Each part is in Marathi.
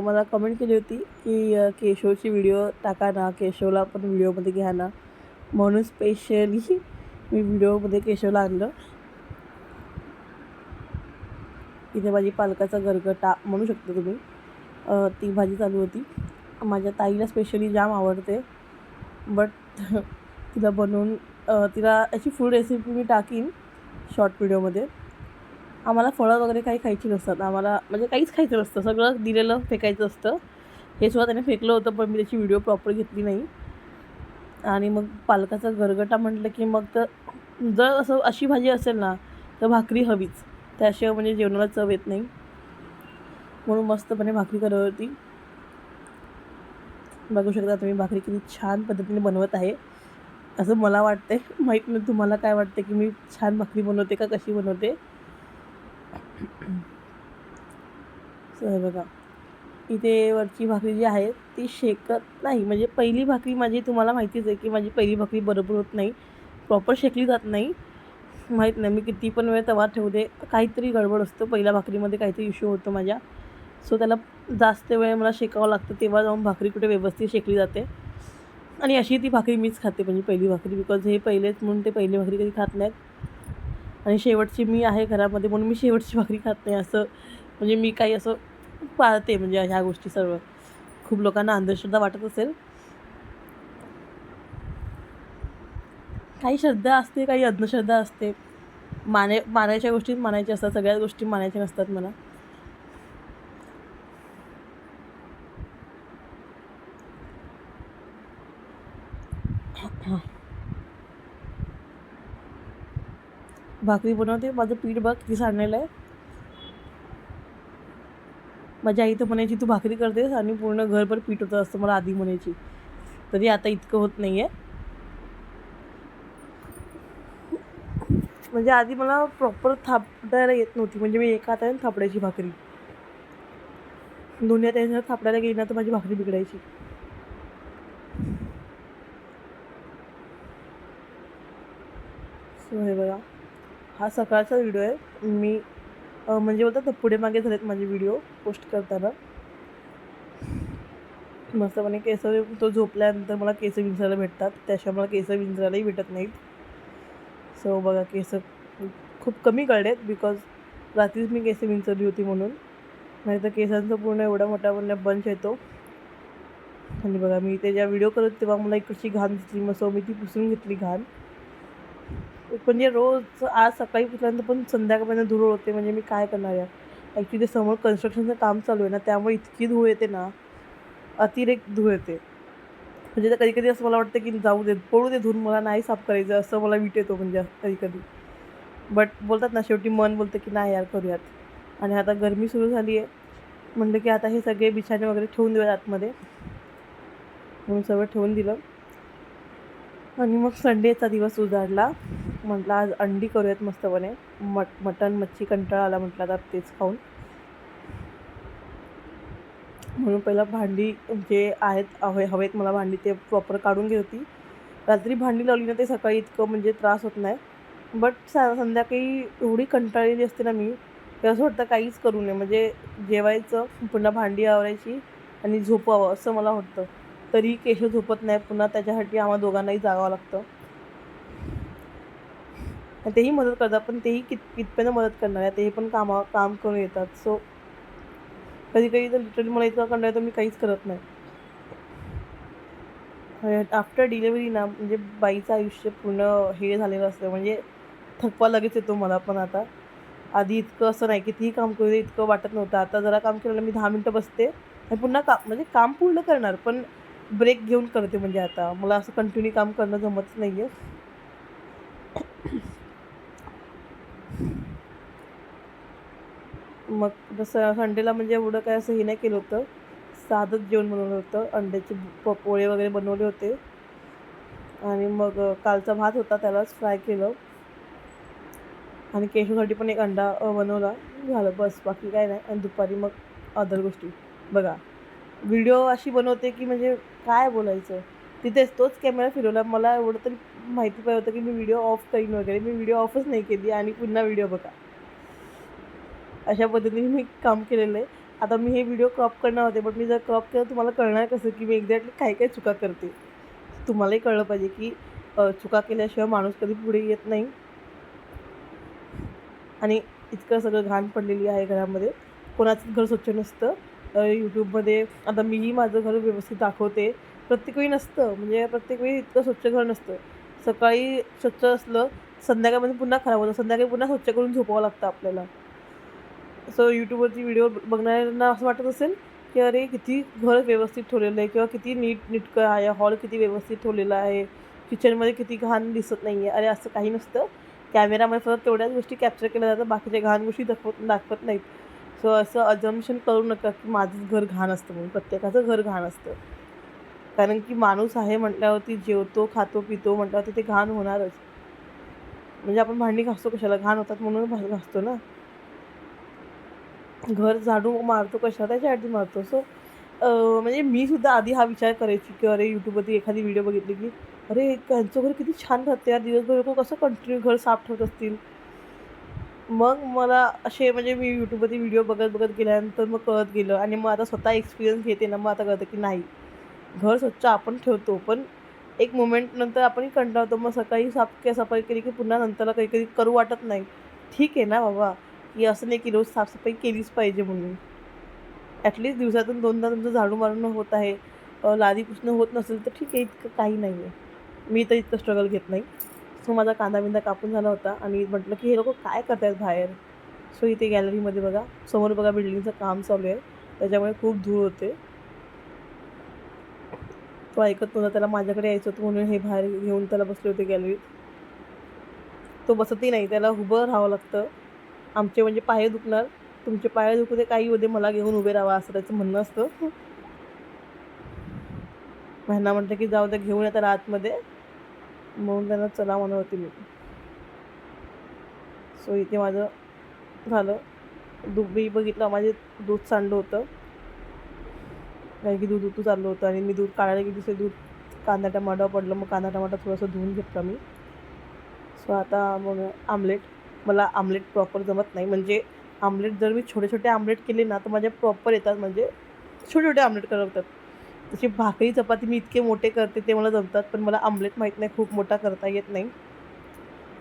मला कमेंट केली होती की केशवची व्हिडिओ टाका ना केशवला पण व्हिडिओमध्ये घ्या ना. म्हणून स्पेशली मी व्हिडिओमध्ये केशवला आणलं. इथे माझी पालकाचा गरगटा म्हणू शकता तुम्ही. ती भाजी चालू होती. माझ्या ताईला स्पेशली जाम आवडते. बट तिला बनवून तिला याची फूड रेसिपी मी टाकीन शॉर्ट व्हिडिओमध्ये आम्हाला फळं वगैरे काही खायची नसतात. आम्हाला म्हणजे काहीच खायचं नसतं. सगळं दिलेलं फेकायचं असतं. हे सुद्धा त्याने फेकलं होतं पण मी त्याची व्हिडिओ प्रॉपर घेतली नाही. आणि मग पालकाचा गरगटा म्हटलं की मग तर जर असं अशी भाजी असेल ना तर भाकरी हवीच. त्याशिवाय म्हणजे जेवणाला चव येत नाही. म्हणून मस्तपणे भाकरी करत होती. बघू शकता तुम्ही भाकरी किती छान पद्धतीने बनवत आहे. असं मला वाटते माहीत नाही तुम्हाला काय वाटते की मी छान भाकरी बनवते का कशी बनवते. हे बघा. इथे वरची भाकरी जी आहे ती शेकत नाही. म्हणजे पहिली भाकरी माझी तुम्हाला माहितीच आहे की माझी पहिली भाकरी बरोबर होत नाही. प्रॉपर शेकली जात नाही. माहीत नाही मी किती पण वेळ तवा ठेवते काहीतरी गडबड असतो. पहिल्या भाकरीमध्ये काहीतरी इश्यू होतो माझ्या. सो त्याला जास्त वेळ मला शेकावं लागतं. तेव्हा जाऊन भाकरी कुठे व्यवस्थित शेकली जाते. आणि अशी ती भाकरी मीच खाते म्हणजे पहिली भाकरी. बिकॉज हे पहिलेच म्हणून ते पहिली भाकरी कधी खात नाहीत. आणि शेवटची मी आहे घरामध्ये म्हणून मी शेवटची भाकरी खात नाही असं म्हणजे मी काही असं पाळते म्हणजे ह्या गोष्टी सर्व. खूप लोकांना अंधश्रद्धा वाटत असेल. काही श्रद्धा असते काही अंधश्रद्धा असते. माने मानायच्या गोष्टी मानायच्या असतात सगळ्याच गोष्टी मानायच्या नसतात मला. भाकरी बनवते. माझं पीठ बघ किती सांडलेलं आहे. माझी आई तर म्हणायची तू भाकरी करतेस आणि पूर्ण घरभर पीठ होतं असतं मला आधी म्हणायची. तरी आता इतकं होत नाही आहे म्हणजे आधी मला प्रॉपर थापडायला येत नव्हती. म्हणजे मी एका हाताने थापडायची भाकरी. दोन्ही हाताने थापडायला गेली ना तर माझी भाकरी बिघडायची. सो हे बघा. हा सकाळचा व्हिडिओ आहे. मी म्हणजे बोलतात ना पुढे मागे झालेत माझे व्हिडिओ पोस्ट करताना. मस्त म्हणे केस तो झोपल्यानंतर मला केस विंचरायला भेटतात. त्याशिवाय मला केस विंचरायलाही भेटत नाहीत. सो बघा केस खूप कमी कळलेत बिकॉज रात्रीच मी केस विंचरली होती म्हणून. नाही तर केसांचा पूर्ण एवढा मोठा म्हणजे बंच येतो आणि बघा मी ते ज्या व्हिडिओ करत तेव्हा मला इकडची घाण दिसली. मग सो मी ती पुसून घेतली घाण. म्हणजे रोज आज सकाळी उठल्यानंतर पण संध्याकाळपर्यंत धूळ होते म्हणजे मी काय करणार आहे ॲक्च्युली समोर कन्स्ट्रक्शनचं काम चालू आहे ना त्यामुळे इतकी धूळ येते ना अतिरेक धूळ येते. म्हणजे कधी कधी असं मला वाटतं की जाऊ दे पळू दे धूर मला नाही साफ करायचं असं मला विट येतो म्हणजे कधी कधी बट बोलतात ना शेवटी मन बोलतं की नाही यार करूयात. आणि आता गरमी सुरू झाली आहे. म्हणलं की आता हे सगळे बिछाणे वगैरे ठेवून देऊयात आतमध्ये. म्हणून सगळं ठेवून दिलं. आणि मग संडेचा दिवस उजाडला. म्हटलं आज अंडी करूयात मस्तपणे. मट मटण मच्छी कंटाळा आला म्हटलं तर तेच खाऊन. म्हणून पहिला भांडी जे आहेत हवे हवेत मला भांडी ते प्रॉपर काढून घेत होती. रात्री भांडी लावली ना ते सकाळी इतकं म्हणजे त्रास होत नाही. बट सा संध्याकाळी एवढी कंटाळलेली असते ना मी ते असं वाटतं काहीच करू नये. म्हणजे जेवायचं पुन्हा भांडी आवरायची आणि झोपावं असं मला वाटतं. तरी केशव झोपत नाही पुन्हा त्याच्यासाठी आम्हाला दोघांनाही जागावं लागतं. आणि तेही मदत करतात पण तेही कित कितपर्यंत मदत करणार आहे तेही पण कामा काम करून येतात. सो कधी कधी तर लिटरली मला इतका कंटाळा येतो मी काहीच करत नाही. आफ्टर डिलेवरी ना म्हणजे बाईचं आयुष्य पूर्ण हे झालेलं असतं म्हणजे थकवा लगेच येतो मला पण आता. आधी इतकं असं नाही कितीही काम करू इतकं वाटत नव्हतं. आता जरा काम केलं मी दहा मिनटं बसते आणि पुन्हा काम म्हणजे काम पूर्ण करणार पण ब्रेक घेऊन करते म्हणजे आता. मला असं कंटिन्यू काम करणं जमतच नाही आहे मग जसं संडेला म्हणजे एवढं काय असं हे नाही केलं होतं. साधंच जेवण बनवलं होतं. अंड्याचे पकोळे पोळे वगैरे बनवले होते. आणि मग कालचा भात होता त्यालाच फ्राय केलं. आणि केशवसाठी पण एक अंडा बनवला. झालं बस. बाकी काय नाही. आणि दुपारी मग अदर गोष्टी. बघा व्हिडिओ अशी बनवते की म्हणजे काय बोलायचं? तिथेच तोच कॅमेरा फिरवला. मला एवढं तरी माहिती पाहिजे होतं की मी व्हिडिओ ऑफ करीन वगैरे. मी व्हिडिओ ऑफच नाही केली आणि पुन्हा व्हिडिओ बघा. अशा पद्धतीने मी काम केलेलं आहे. आता मी हे व्हिडिओ क्रॉप करणार होते बट मी जर क्रॉप केलं तुम्हाला कळणार कसं की मी एक्झॅक्टली काय काय चुका करते. तुम्हालाही कळलं पाहिजे की चुका केल्याशिवाय माणूस कधी पुढे येत नाही. आणि इतकं सगळं घाण पडलेली आहे घरामध्ये. कोणाचंच घर स्वच्छ नसतं. यूट्यूबमध्ये आता मीही माझं घर व्यवस्थित दाखवते. प्रत्येक वेळी नसतं. म्हणजे प्रत्येक वेळी इतकं स्वच्छ घर नसतं. सकाळी स्वच्छ असलं संध्याकाळमध्ये पुन्हा खराब होतं. संध्याकाळी पुन्हा स्वच्छ करून झोपावं लागतं आपल्याला. सो यूट्यूबवरती व्हिडिओ बघणाऱ्यांना असं वाटत असेल की अरे किती घर व्यवस्थित ठेवलेलं आहे किंवा किती नीट निटकं आहे हॉल किती व्यवस्थित ठेवलेला आहे किचनमध्ये किती घाण दिसत नाही आहे अरे असं काही नसतं. कॅमेरामध्ये फक्त तेवढ्याच गोष्टी कॅप्चर केल्या जातात. बाकीच्या घाण गोष्टी दाखवत दाखवत नाहीत. सो असं अजम्पशन करू नका की माझंच घर घाण असतं म्हणून. प्रत्येकाचं घर घाण असतं. कारण की माणूस आहे म्हटल्यावरती जेवतो खातो पितो म्हटल्यावरती ते घाण होणारच. म्हणजे आपण भांडी घासतो कशाला? घाण होतात म्हणून घासतो ना. घर झाडू मारतो कशा त्याच्यासाठी मारतो? सो म्हणजे मी सुद्धा आधी हा विचार करायची की अरे यूट्यूबवरती एखादी व्हिडिओ बघितली की अरे त्यांचं घर किती छान राहते यार दिवसभर लोक कसं कंटिन्यू घर साफ ठेवत असतील? मग मला असे म्हणजे मी यूट्यूबवरती व्हिडिओ बघत बघत गेल्यानंतर मग कळत गेलं आणि मग आता स्वतः एक्सपिरियन्स घेते ना मग आता कळतं की नाही. घर स्वच्छ आपण ठेवतो पण एक मोमेंट नंतर आपणही कंटाळतो. मग सकाळी साफ सफाई केली की पुन्हा नंतरला काही कधी करू वाटत नाही. ठीक आहे ना बाबा. की असं नाही की रोज साफसफाई केलीच पाहिजे म्हणून. ॲटलिस्ट दिवसातून दोनदा तुमचं झाडू मारणं होत आहे. लादी पुसणं होत नसेल तर ठीक आहे इतकं काही नाही आहे मी तर इतकं स्ट्रगल घेत नाही. सो माझा कांदा बिंदा कापून झाला होता आणि म्हटलं की हे लोक काय करतायत बाहेर? सो इथे गॅलरीमध्ये बघा. समोर बघा बिल्डिंगचं काम चालू आहे. त्याच्यामुळे खूप धूळ होते. तो ऐकत नव्हता त्याला माझ्याकडे यायचं होतं म्हणून हे बाहेर घेऊन त्याला बसले होते गॅलरीत तो बसतही नाही त्याला उभं राहावं लागतं. आमचे म्हणजे पाय दुखणार. तुमचे पाय दुखू दे काही होते मला घेऊन उभे राहा असं त्याचं म्हणणं असतं. ह्यांना म्हटलं की जाऊ दे घेऊन येतात आतमध्ये. म्हणून त्यांना चला म्हणत होती मी. सो इथे माझं झालं. दूध मी बघितलं माझे दूध सांडलं होतं. कारण की दूध उतू चाललं होतं आणि मी दूध काढायला की दुसरे दूध. कांदा टमाटा पडलं मग कांदा टमाटा थोडंसं धुवून घेतला मी. सो आता मग आमलेट मला आमलेट प्रॉपर जमत नाही. म्हणजे आमलेट जर मी छोटे छोटे आमलेट केले ना तर माझ्या प्रॉपर येतात. म्हणजे छोटे छोटे आमलेट करतात. तशी भाकरी चपाती मी इतके मोठे करते ते मला जमतात. पण मला आमलेट माहीत नाही खूप मोठा करता येत नाही.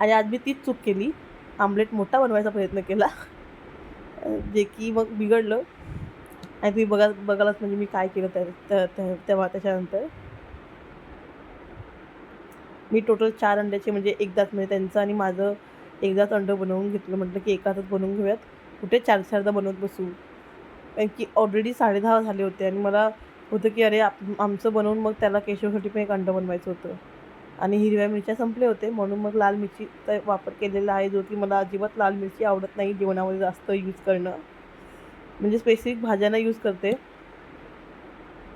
आणि आज मी तीच चूक केली. आमलेट मोठा बनवायचा प्रयत्न केला. जे की मग बिघडलं. आणि तुम्ही बघा बघालाच म्हणजे मी काय केलं त्या त्या- त्या- तेव्हा त्याच्यानंतर. मी टोटल चार अंड्याचे म्हणजे एकदाच म्हणजे त्यांचं आणि माझं एकदाच अंडं बनवून घेतलं म्हटलं की एकातच बनवून घेऊयात. कुठे चार चारदा बनवत बसू? कारण की ऑलरेडी साडेदहा झाले होते आणि मला होतं की अरे आप आमचं बनवून मग त्याला केशवसाठी पण एक अंडं बनवायचं होतं. आणि हिरव्या मिरच्या संपले होते म्हणून मग लाल मिरचीचा वापर केलेला आहे जो की मला अजिबात लाल मिरची आवडत नाही जेवणामध्ये जास्त यूज करणं. म्हणजे स्पेसिफिक भाज्यांना यूज करते.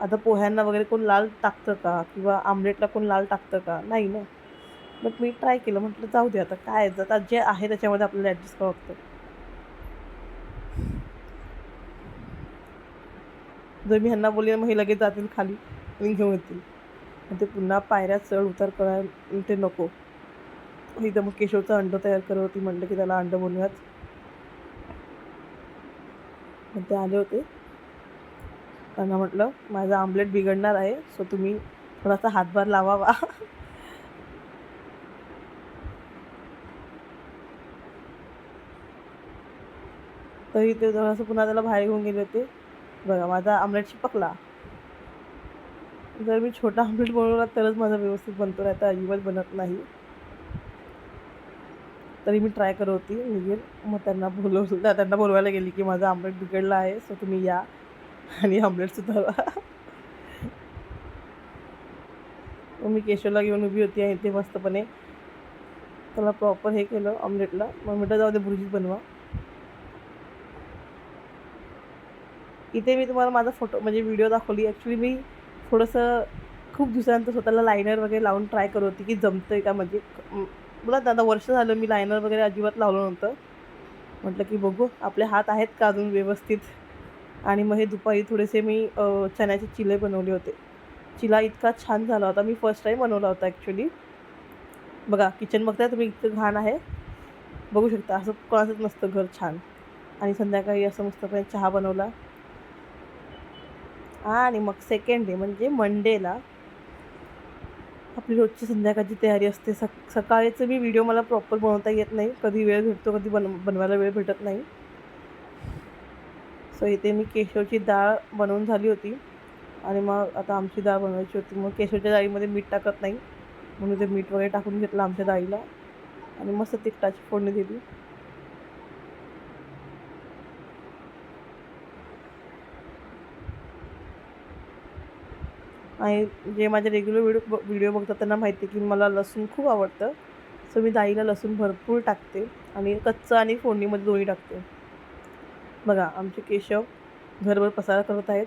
आता पोह्यांना वगैरे कोण लाल टाकतं का? किंवा आमलेटला कोण लाल टाकतं का? नाही ना. बट मी ट्राय केलं. म्हटलं जाऊ दे आता काय आहे, आता जे आहे त्याच्यामध्ये आपल्याला ॲडजस्ट करावं लागतं. जर मी ह्यांना बोलले मग हे लगेच जातील खाली आणि घेऊन येतील. आणि ते पुन्हा पायऱ्या चढ उतार करायला ते नको. इथं मग केशवचं अंडं तयार करत होती. म्हटलं की त्याला अंडं बनवूयात. मग ते आले होते. त्यांना म्हटलं माझं आमलेट बिघडणार आहे सो तुम्ही थोडासा हातभार लावावा. तरी ते जरासं पुन्हा त्याला बाहेर घेऊन गेले होते. बघा माझा आमलेट चिपकला जर मी छोटा आमलेट बनवला तरच माझा व्यवस्थित बनतो नाही तर अजिबात बनत नाही. तरी मी ट्राय करत होती. निघेल मग त्यांना बोलवलं त्यांना बोलवायला गेली की माझा आमलेट बिघडला आहे सो तुम्ही या आणि आमलेट सुधारा. मग मी केशवला घेऊन उभी होती आणि ते मस्तपणे त्याला प्रॉपर हे केलं ऑमलेटला मग म्हटलं जाऊ दे बुर्जीत बनवा. इथे मी तुम्हाला माझा फोटो म्हणजे व्हिडिओ दाखवली. ॲक्च्युली मी थोडंसं खूप दिवसानंतर स्वतःला लायनर वगैरे लावून ट्राय करत होती की जमतं आहे का म्हणजे. बोला आता वर्ष झालं मी लायनर वगैरे अजिबात लावलं नव्हतं. म्हटलं की बघू आपले हात आहेत का अजून व्यवस्थित? आणि मग हे दुपारी थोडेसे मी चण्याचे चिले बनवले होते. चिला इतका छान झाला होता. मी फर्स्ट टाईम बनवला होता ॲक्च्युली बघा किचन बघताय तुम्ही इतकं घाण आहे. बघू शकता असं कोणाचंच नसतं घर छान. आणि संध्याकाळी असं मस्तपणे चहा बनवला. आणि मग सेकंड डे म्हणजे मंडेला आपली रोजची संध्याकाळची तयारी असते. सक सकाळचं मी व्हिडिओ मला प्रॉपर बनवता येत नाही. कधी वेळ भेटतो कधी बन बनवायला वेळ भेटत नाही. सो इथे मी केशवची डाळ बनवून झाली होती. आणि मग आता आमची डाळ बनवायची होती. मग केशवच्या डाळीमध्ये मीठ टाकत नाही. म्हणून ते मीठ वगैरे टाकून घेतलं आमच्या डाळीला. आणि मस्त तिखटाची फोडणी दिली. आणि जे माझे रेग्युलर व्हिडिओ व्हिडिओ बघतात त्यांना माहिती आहे की मला लसूण खूप आवडतं. सो मी दाईला लसूण भरपूर टाकते आणि कच्चं आणि फोडणीमध्ये दोन्ही टाकते. बघा आमचे केशव घरभर पसारा करत आहेत.